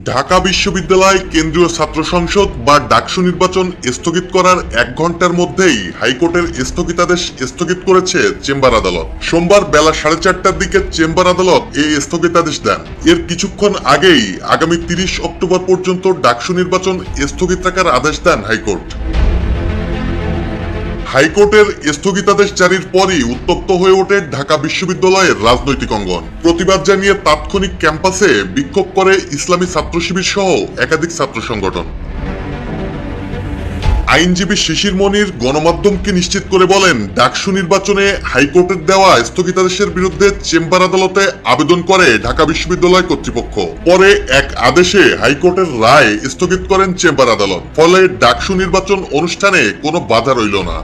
ঢাকা বিশ্ববিদ্যালয় কেন্দ্রীয় ছাত্র সংসদ বা ডাকসু নির্বাচন স্থগিত করার এক ঘণ্টার মধ্যেই হাইকোর্টের স্থগিতাদেশ স্থগিত করেছে চেম্বার আদালত। সোমবার বেলা সাড়ে চারটার দিকে চেম্বার আদালত এই স্থগিতাদেশ দেন। এর কিছুক্ষণ আগেই আগামী তিরিশ অক্টোবর পর্যন্ত ডাকসু নির্বাচন স্থগিত রাখার আদেশ দেন হাইকোর্ট। হাইকোর্টের স্থগিতাদেশ জারির পরই উত্তপ্ত হয়ে ওঠে ঢাকা বিশ্ববিদ্যালয়ের রাজনৈতিক অঙ্গন। প্রতিবাদ জানিয়ে তাৎক্ষণিক ক্যাম্পাসে বিক্ষোভ করে ইসলামী ছাত্র শিবির সহ একাধিক ছাত্র সংগঠন। আইনজীবী শিশির মনির গণমাধ্যমকে নিশ্চিত করে বলেন, ডাকসু নির্বাচনে হাইকোর্টের দেওয়া স্থগিতাদেশের বিরুদ্ধে চেম্বার আদালতে আবেদন করে ঢাকা বিশ্ববিদ্যালয় কর্তৃপক্ষ। পরে এক আদেশে হাইকোর্টের রায় স্থগিত করেন চেম্বার আদালত। ফলে ডাকসু নির্বাচন অনুষ্ঠানে কোনো বাধা রইল না।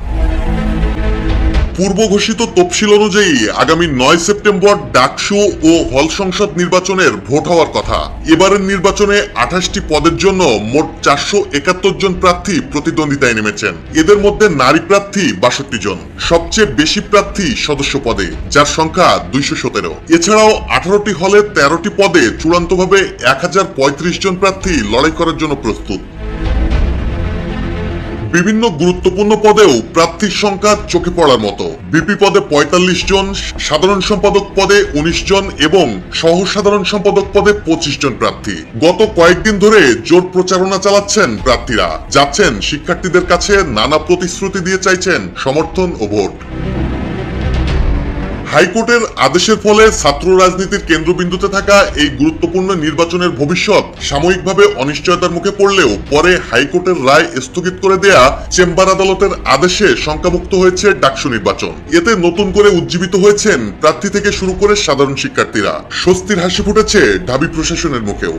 পূর্ব ঘোষিত তফসিল অনুযায়ী আগামী নয় সেপ্টেম্বর ডাকসু ও হল সংসদ নির্বাচনের ভোট হওয়ার কথা। এবারের নির্বাচনে আঠাশটি পদের জন্য মোট চারশো একাত্তর জন প্রার্থী প্রতিদ্বন্দ্বিতায় নেমেছেন। এদের মধ্যে নারী প্রার্থী বাষট্টি জন। সবচেয়ে বেশি প্রার্থী সদস্য পদে, যার সংখ্যা দুইশো সতেরো। এছাড়াও আঠারোটি হলে তেরোটি পদে চূড়ান্তভাবে এক হাজার পঁয়ত্রিশ জন প্রার্থী লড়াই করার জন্য প্রস্তুত। বিভিন্ন গুরুত্বপূর্ণ পদেও প্রার্থীর সংখ্যা চোখে পড়ার মতো। বিপি পদে পঁয়তাল্লিশ জন, সাধারণ সম্পাদক পদে উনিশ জন এবং সহ সাধারণ সম্পাদক পদে পঁচিশ জন প্রার্থী। গত কয়েকদিন ধরে জোর প্রচারণা চালাচ্ছেন প্রার্থীরা। যাচ্ছেন শিক্ষার্থীদের কাছে নানা প্রতিশ্রুতি দিয়ে চাইছেন সমর্থন ও ভোট। হাইকোর্টের আদেশের ফলে ছাত্র রাজনীতির কেন্দ্রবিন্দুতে থাকা এই গুরুত্বপূর্ণ নির্বাচনের ভবিষ্যৎ সাময়িকভাবে অনিশ্চয়তার মুখে পড়লেও পরে হাইকোর্টের রায় স্থগিত করে দেয়া চেম্বার আদালতের আদেশে শঙ্কামুক্ত হয়েছে ডাকসু নির্বাচন। এতে নতুন করে উজ্জীবিত হয়েছেন প্রার্থী থেকে শুরু করে সাধারণ শিক্ষার্থীরা। স্বস্তির হাসি ফুটেছে ঢাবি প্রশাসনের মুখেও।